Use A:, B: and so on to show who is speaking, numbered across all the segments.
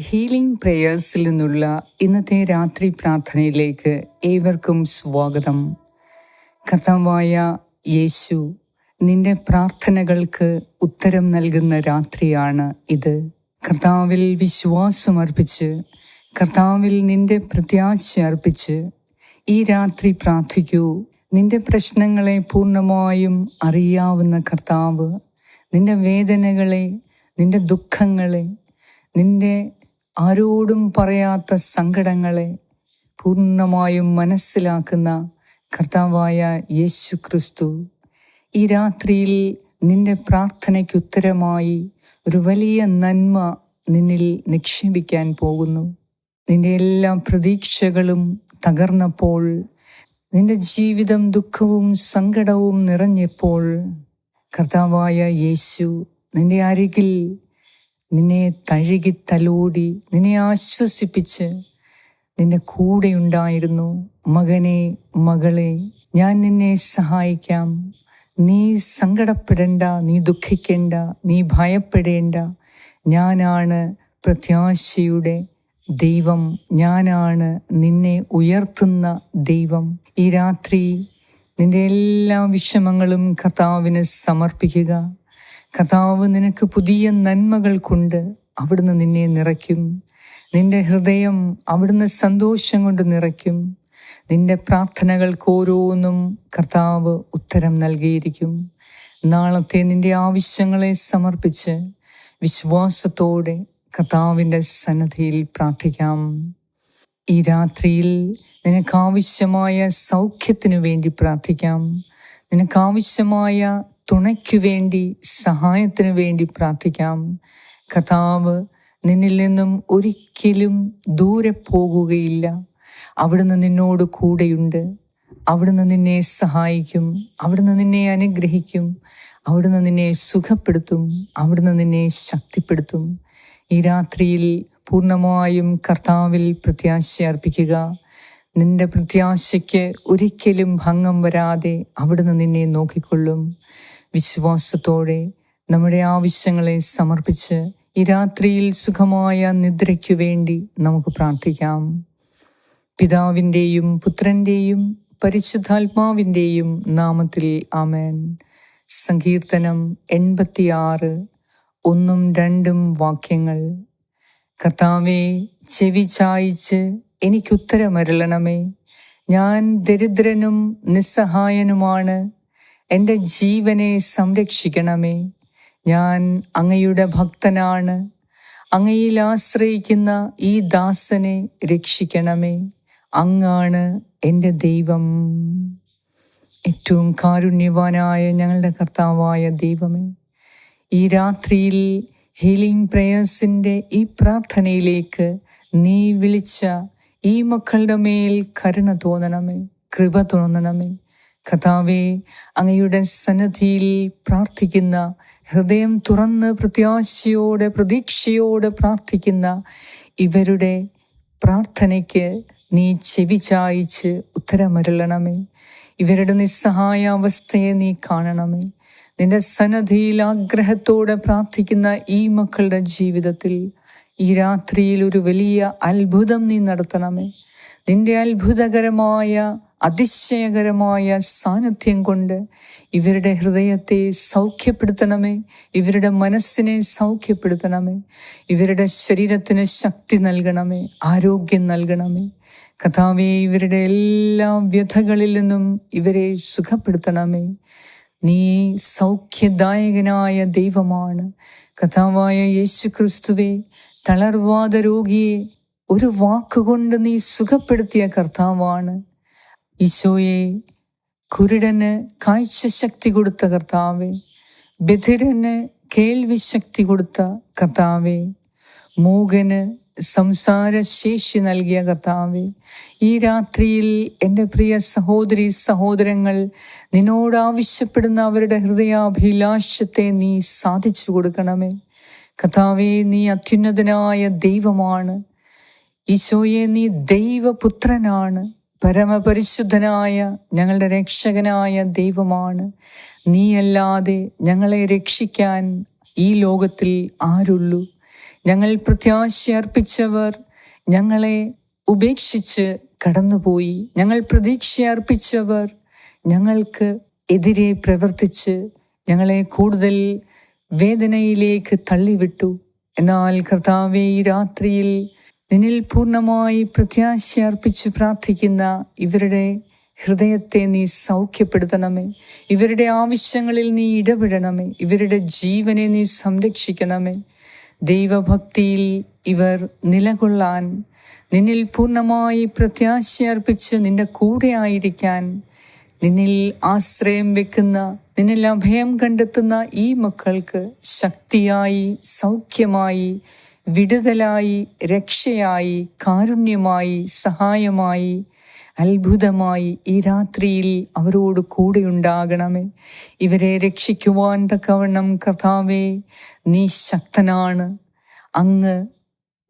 A: Healing പ്രേയേഴ്സിൽ നിന്നുള്ള ഇന്നത്തെ രാത്രി പ്രാർത്ഥനയിലേക്ക് ഏവർക്കും സ്വാഗതം. കഥാവായ യേശു നിന്റെ പ്രാർത്ഥനകൾക്ക് ഉത്തരം നൽകുന്ന രാത്രിയാണ് ഇത്. കർത്താവിൽ വിശ്വാസമർപ്പിച്ച് കർത്താവിൽ നിന്റെ പ്രത്യാശ അർപ്പിച്ച് ഈ രാത്രി പ്രാർത്ഥിക്കൂ. നിന്റെ പ്രശ്നങ്ങളെ പൂർണമായും അറിയാവുന്ന കർത്താവ് നിന്റെ വേദനകളെ നിന്റെ ദുഃഖങ്ങളെ നിന്റെ ആരോടും പറയാത്ത സങ്കടങ്ങളെ പൂർണമായും മനസ്സിലാക്കുന്ന കർത്താവായ യേശു ക്രിസ്തു ഈ രാത്രിയിൽ നിന്റെ പ്രാർത്ഥനയ്ക്ക് ഉത്തരമായി ഒരു വലിയ നന്മ നിന്നിൽ നിക്ഷേപിക്കാൻ പോകുന്നു. നിന്റെ എല്ലാ പ്രതീക്ഷകളും തകർന്നപ്പോൾ നിന്റെ ജീവിതം ദുഃഖവും സങ്കടവും നിറഞ്ഞപ്പോൾ കർത്താവായ യേശു നിന്റെ അരികിൽ നിന്നെ തഴുകി തലോടി നിന്നെ ആശ്വസിപ്പിച്ച് നിന്റെ കൂടെ ഉണ്ടായിരുന്നു മകനെ മകളെ. ഞാൻ നിന്നെ സഹായിക്കാം. നീ സങ്കടപ്പെടേണ്ട നീ ദുഃഖിക്കേണ്ട നീ ഭയപ്പെടേണ്ട. ഞാനാണ് പ്രത്യാശയുടെ ദൈവം. ഞാനാണ് നിന്നെ ഉയർത്തുന്ന ദൈവം. ഈ രാത്രി നിന്റെ എല്ലാ വിഷമങ്ങളും കർത്താവിന് സമർപ്പിക്കുക. കർത്താവ് നിനക്ക് പുതിയ നന്മകൾ കൊണ്ട് അവിടുന്ന് നിന്നെ നിറയ്ക്കും. നിന്റെ ഹൃദയം അവിടുന്ന് സന്തോഷം കൊണ്ട് നിറയ്ക്കും. നിന്റെ പ്രാർത്ഥനകൾക്ക് ഓരോന്നും കർത്താവ് ഉത്തരം നൽകിയിരിക്കും. നാളത്തെ നിന്റെ ആവശ്യങ്ങളെ സമർപ്പിച്ച് വിശ്വാസത്തോടെ കർത്താവിന്റെ സന്നദ്ധിയിൽ പ്രാർത്ഥിക്കാം. ഈ രാത്രിയിൽ നിനക്കാവശ്യമായ സൗഖ്യത്തിനു വേണ്ടി പ്രാർത്ഥിക്കാം. നിനക്കാവശ്യമായ തുണയ്ക്കു വേണ്ടി സഹായത്തിനു വേണ്ടി പ്രാർത്ഥിക്കാം. കഥാവ് നിന്നിൽ നിന്നും ഒരിക്കലും ദൂരെ പോകുകയില്ല. അവിടുന്ന് നിന്നോട് കൂടെയുണ്ട്. അവിടുന്ന് നിന്നെ സഹായിക്കും. അവിടുന്ന് നിന്നെ അനുഗ്രഹിക്കും. അവിടുന്ന് നിന്നെ സുഖപ്പെടുത്തും. അവിടുന്ന് നിന്നെ ശക്തിപ്പെടുത്തും. ഈ രാത്രിയിൽ പൂർണമായും കർത്താവിൽ പ്രത്യാശ അർപ്പിക്കുക. നിന്റെ പ്രത്യാശയ്ക്ക് ഒരിക്കലും ഭംഗം വരാതെ അവിടുന്ന് നിന്നെ നോക്കിക്കൊള്ളും. വിശ്വാസത്തോടെ നമ്മുടെ ആവശ്യങ്ങളെ സമർപ്പിച്ച് ഈ രാത്രിയിൽ സുഖമായ നിദ്രയ്ക്കു വേണ്ടി നമുക്ക് പ്രാർത്ഥിക്കാം. പിതാവിന്റെയും പുത്രന്റെയും പരിശുദ്ധാത്മാവിന്റെയും നാമത്തിൽ ആമേൻ. സങ്കീർത്തനം എൺപത്തിയാറ് ഒന്നും രണ്ടും വാക്യങ്ങൾ. കർത്താവെ ചെവി ചായിച്ച് എനിക്കുത്തരമരളണമേ. ഞാൻ ദരിദ്രനും നിസ്സഹായനുമാണ്. എന്റെ ജീവനെ സംരക്ഷിക്കണമേ. ഞാൻ അങ്ങയുടെ ഭക്തനാണ്. അങ്ങയിൽ ആശ്രയിക്കുന്ന ഈ ദാസനെ രക്ഷിക്കണമേ. അങ്ങാണ് എന്റെ ദൈവം. ഏറ്റവും കാരുണ്യവാനായ ഞങ്ങളുടെ കർത്താവായ ദൈവമേ ഈ രാത്രിയിൽ ഹീലിംഗ് പ്രേയേഴ്സിന്റെ ഈ പ്രാർത്ഥനയിലേക്ക് നീ വിളിച്ച ഈ മക്കളുടെ മേൽ കരുണ തോന്നണമേ കൃപ തോന്നണമേ. കഥാവേ അങ്ങയുടെ സന്നദ്ധിയിൽ പ്രാർത്ഥിക്കുന്ന ഹൃദയം തുറന്ന് പ്രത്യാശയോടെ പ്രതീക്ഷയോടെ പ്രാർത്ഥിക്കുന്ന ഇവരുടെ പ്രാർത്ഥനയ്ക്ക് നീ ചെവി ചായിച്ച് ഉത്തരമരുളണമേ. ഇവരുടെ നിസ്സഹായ അവസ്ഥയെ നീ കാണണമേ. നിന്റെ സന്നദ്ധിയിൽ ആഗ്രഹത്തോടെ പ്രാർത്ഥിക്കുന്ന ഈ മക്കളുടെ ജീവിതത്തിൽ ഈ രാത്രിയിൽ ഒരു വലിയ അത്ഭുതം നീ നടത്തണമേ. നിന്റെ അത്ഭുതകരമായ അതിശയകരമായ സാന്നിധ്യം കൊണ്ട് ഇവരുടെ ഹൃദയത്തെ സൗഖ്യപ്പെടുത്തണമേ. ഇവരുടെ മനസ്സിനെ സൗഖ്യപ്പെടുത്തണമേ. ഇവരുടെ ശരീരത്തിന് ശക്തി നൽകണമേ. ആരോഗ്യം നൽകണമേ. കഥാവെ ഇവരുടെ എല്ലാ വ്യഥകളിൽ നിന്നും ഇവരെ സുഖപ്പെടുത്തണമേ. നീ സൗഖ്യദായകനായ ദൈവമാണ്. കഥാവായ യേശു ക്രിസ്തുവെ തളർവാദ രോഗിയെ ഒരു വാക്കുകൊണ്ട് നീ സുഖപ്പെടുത്തിയ കർത്താവാണ്. ഈശോയെ കുരുടന് കാഴ്ച ശക്തി കൊടുത്ത കർത്താവെ ബധിരന് കേൾവി ശക്തി കൊടുത്ത കർത്താവെ മൂകന് സംസാരശേഷി നൽകിയ കർത്താവെ ഈ രാത്രിയിൽ എന്റെ പ്രിയ സഹോദരി സഹോദരങ്ങൾ നിന്നോട് ആവശ്യപ്പെടുന്ന അവരുടെ ഹൃദയാഭിലാഷത്തെ നീ സാധിച്ചു കൊടുക്കണമേ. കർത്താവെ നീ അത്യുന്നതനായ ദൈവമാണ്. ഈശോയെ നീ ദൈവപുത്രനാണ്. പരമപരിശുദ്ധനായ ഞങ്ങളുടെ രക്ഷകനായ ദൈവമാണ്. നീയല്ലാതെ ഞങ്ങളെ രക്ഷിക്കാൻ ഈ ലോകത്തിൽ ആരുള്ളൂ. ഞങ്ങൾ പ്രത്യാശ അർപ്പിച്ചവർ ഞങ്ങളെ ഉപേക്ഷിച്ച് കടന്നുപോയി. ഞങ്ങൾ പ്രതീക്ഷ അർപ്പിച്ചവർ ഞങ്ങൾക്ക് എതിരെ പ്രവർത്തിച്ച് ഞങ്ങളെ കൂടുതൽ വേദനയിലേക്ക് തള്ളിവിട്ടു. എന്നാൽ കർത്താവേ ഈ രാത്രിയിൽ നിന്നിൽ പൂർണമായി പ്രത്യാശ അർപ്പിച്ച് പ്രാർത്ഥിക്കുന്ന ഇവരുടെ ഹൃദയത്തെ നീ സൗഖ്യപ്പെടുത്തണമേ. ഇവരുടെ ആവശ്യങ്ങളിൽ നീ ഇടപെടണമേ. ഇവരുടെ ജീവനെ നീ സംരക്ഷിക്കണമേ. ദൈവഭക്തിയിൽ ഇവർ നിലകൊള്ളാൻ നിന്നിൽ പൂർണമായി പ്രത്യാശ അർപ്പിച്ച് നിന്റെ കൂടെ ആയിരിക്കാൻ നിന്നിൽ ആശ്രയം വെക്കുന്ന നിന്നിൽ അഭയം കണ്ടെത്തുന്ന ഈ മക്കൾക്ക് ശക്തിയായി സൗഖ്യമായി വിടുതലായി രക്ഷയായി കാരുണ്യമായി സഹായമായി അത്ഭുതമായി ഈ രാത്രിയിൽ അവരോട് കൂടെ ഉണ്ടാകണമേ. ഇവരെ രക്ഷിക്കുവാൻ തക്കവണ്ണം കഥാവേ നീ ശക്തനാണ്. അങ്ങ്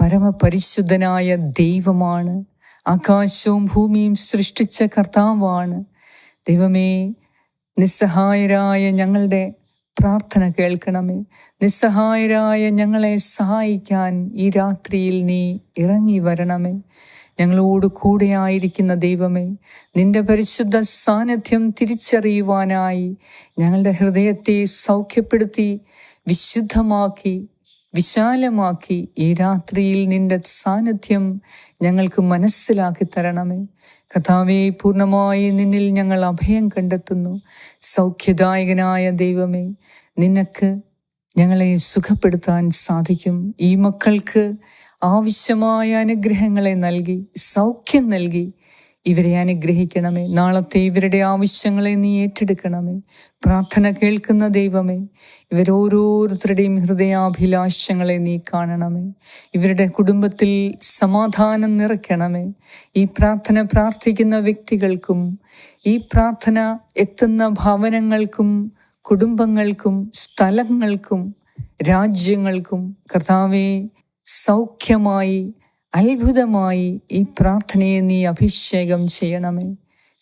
A: പരമപരിശുദ്ധനായ ദൈവമാണ്. ആകാശവും ഭൂമിയും സൃഷ്ടിച്ച കർത്താവാണ്. ദൈവമേ നിസ്സഹായരായ ഞങ്ങളുടെ പ്രാർത്ഥന കേൾക്കണമേ. നിസ്സഹായരായ ഞങ്ങളെ സഹായിക്കാൻ ഈ രാത്രിയിൽ നീ ഇറങ്ങി വരണമേ. ഞങ്ങളോട് കൂടെ ആയിരിക്കുന്ന ദൈവമേ നിന്റെ പരിശുദ്ധ സാന്നിധ്യം തിരിച്ചറിയുവാനായി ഞങ്ങളുടെ ഹൃദയത്തെ സൗഖ്യപ്പെടുത്തി വിശുദ്ധമാക്കി വിശാലമാക്കി ഈ രാത്രിയിൽ നിന്റെ സാന്നിധ്യം ഞങ്ങൾക്ക് മനസ്സിലാക്കി തരണമേ. കഥാവെ പൂർണമായി നിന്നിൽ ഞങ്ങൾ അഭയം കണ്ടെത്തുന്നു. സൗഖ്യദായകനായ ദൈവമേ നിനക്ക് ഞങ്ങളെ സുഖപ്പെടുത്താൻ സാധിക്കും. ഈ മക്കൾക്ക് ആവശ്യമായ അനുഗ്രഹങ്ങളെ നൽകി സൗഖ്യം നൽകി ഇവരെ അനുഗ്രഹിക്കണമേ. നാളത്തെ ഇവരുടെ ആവശ്യങ്ങളെ നീ ഏറ്റെടുക്കണമേ. പ്രാർത്ഥന കേൾക്കുന്ന ദൈവമേ ഇവരോരോരുത്തരുടെയും ഹൃദയാഭിലാഷങ്ങളെ നീ കാണണമേ. ഇവരുടെ കുടുംബത്തിൽ സമാധാനം നിറയ്ക്കണമേ. ഈ പ്രാർത്ഥന പ്രാർത്ഥിക്കുന്ന വ്യക്തികൾക്കും ഈ പ്രാർത്ഥന എത്തുന്ന ഭവനങ്ങൾക്കും കുടുംബങ്ങൾക്കും സ്ഥലങ്ങൾക്കും രാജ്യങ്ങൾക്കും കർത്താവെ സൗഖ്യമായി അത്ഭുതമായി ഈ പ്രാർത്ഥനയെ നീ അഭിഷേകം ചെയ്യണമേ.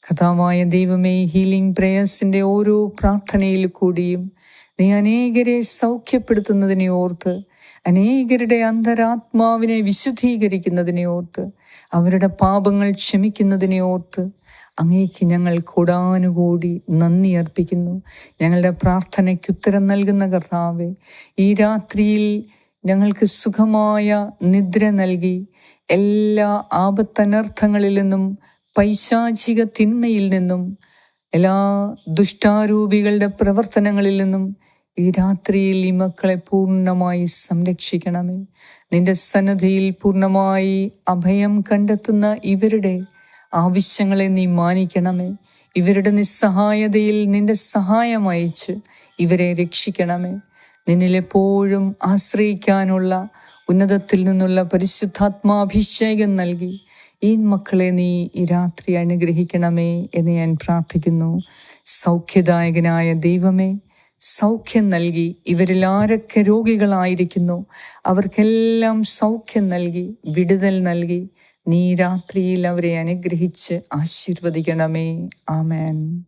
A: കഥാമായ ദൈവമേ ഹീലിംഗ് പ്രേയേഴ്സിന്റെ ഓരോ പ്രാർത്ഥനയിൽ കൂടിയും നീ അനേകരെ സൗഖ്യപ്പെടുത്തുന്നതിനെ ഓർത്ത് അനേകരുടെ അന്തരാത്മാവിനെ വിശുദ്ധീകരിക്കുന്നതിനെ ഓർത്ത് അവരുടെ പാപങ്ങൾ ക്ഷമിക്കുന്നതിനെ ഓർത്ത് അങ്ങേക്ക് ഞങ്ങൾ കൂടാനുകൂടി നന്ദി അർപ്പിക്കുന്നു. ഞങ്ങളുടെ പ്രാർത്ഥനയ്ക്ക് ഉത്തരം നൽകുന്ന കർത്താവെ ഈ രാത്രിയിൽ ഞങ്ങൾക്ക് സുഖമായ നിദ്ര നൽകി എല്ലാ ആപത്തനർത്ഥങ്ങളിൽ നിന്നും പൈശാചിക തിന്മയിൽ നിന്നും എല്ലാ ദുഷ്ടാരൂപികളുടെ പ്രവർത്തനങ്ങളിൽ നിന്നും ഈ രാത്രിയിൽ ഈ മക്കളെ പൂർണമായി സംരക്ഷിക്കണമേ. നിന്റെ സന്നദ്ധയിൽ പൂർണമായി അഭയം കണ്ടെത്തുന്ന ഇവരുടെ ആവശ്യങ്ങളെ നീ മാനിക്കണമേ. ഇവരുടെ നിസ്സഹായതയിൽ നിന്റെ സഹായം അയച്ച് ഇവരെ രക്ഷിക്കണമേ. നിന്നിലെപ്പോഴും ആശ്രയിക്കാനുള്ള ഉന്നതത്തിൽ നിന്നുള്ള പരിശുദ്ധാത്മാഭിഷേകം നൽകി. ഈ മക്കളെ നീ ഈ രാത്രി അനുഗ്രഹിക്കണമേ എന്ന് ഞാൻ പ്രാർത്ഥിക്കുന്നു. സൗഖ്യദായകനായ ദൈവമേ സൗഖ്യം നൽകി. ഇവരിൽ ആരൊക്കെ രോഗികളായിരിക്കുന്നു അവർക്കെല്ലാം സൗഖ്യം നൽകി വിടുതൽ നൽകി. നീ രാത്രിയിൽ അവരെ അനുഗ്രഹിച്ച് ആശീർവദിക്കണമേ. ആമേൻ.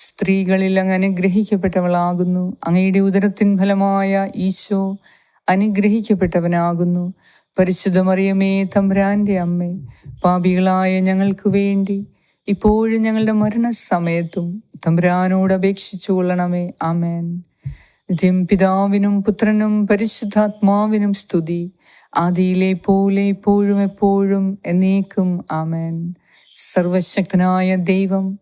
A: സ്ത്രീകളിൽ അങ്ങ് അനുഗ്രഹിക്കപ്പെട്ടവളാകുന്നു. അങ്ങയുടെ ഉദരത്തിൻ ഫലമായ ഈശോ അനുഗ്രഹിക്കപ്പെട്ടവനാകുന്നു. പരിശുദ്ധമറിയമേ തമ്പ്രാന്റെ അമ്മേ പാപികളായ ഞങ്ങൾക്ക് വേണ്ടി ഇപ്പോഴും ഞങ്ങളുടെ മരണസമയത്തും തമ്പ്രാനോട് അപേക്ഷിച്ചു കൊള്ളണമേ. ആമേൻ. നിത്യം പിതാവിനും പുത്രനും പരിശുദ്ധാത്മാവിനും സ്തുതി. ആദിയിലെ പോലെ ഇപ്പോഴും എപ്പോഴും എന്നേക്കും ആമേൻ. സർവശക്തനായ ദൈവം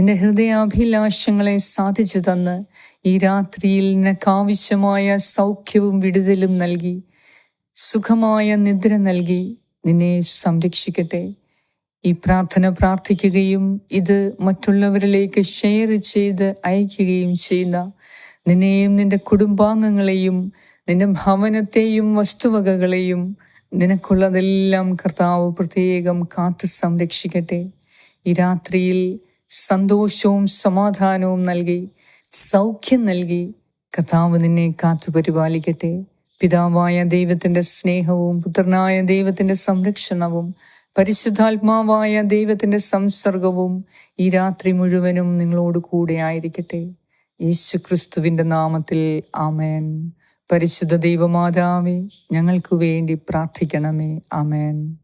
A: നിന്റെ ഹൃദയാഭിലാഷങ്ങളെ സാധിച്ചു തന്ന് ഈ രാത്രിയിൽ നിനക്കാവശ്യമായ സൗഖ്യവും വിടുതലും നൽകി. സുഖമായ നിദ്ര നൽകി. നിന്നെ സംരക്ഷിക്കട്ടെ. ഈ പ്രാർത്ഥന പ്രാർത്ഥിക്കുകയും ഇത് മറ്റുള്ളവരിലേക്ക് ഷെയർ ചെയ്ത് അയക്കുകയും ചെയ്യുന്ന നിന്നെയും നിന്റെ കുടുംബാംഗങ്ങളെയും നിന്റെ ഭവനത്തെയും വസ്തുവകകളെയും നിനക്കുള്ളതെല്ലാം കർത്താവ് പ്രത്യേകം കാത്തു സംരക്ഷിക്കട്ടെ. ഈ രാത്രിയിൽ സന്തോഷവും സമാധാനവും നൽകി സൗഖ്യം നൽകി കഥാവ് നിന്നെ കാത്തു പരിപാലിക്കട്ടെ. പിതാവായ ദൈവത്തിന്റെ സ്നേഹവും പുത്രനായ ദൈവത്തിന്റെ സംരക്ഷണവും പരിശുദ്ധാത്മാവായ ദൈവത്തിന്റെ സംസർഗവും ഈ രാത്രി മുഴുവനും നിങ്ങളോട് കൂടെ ആയിരിക്കട്ടെ. യേശു ക്രിസ്തുവിന്റെ നാമത്തിൽ ആമേൻ. പരിശുദ്ധ ദൈവമാതാവേ ഞങ്ങൾക്ക് വേണ്ടി പ്രാർത്ഥിക്കണമേ. ആമേൻ.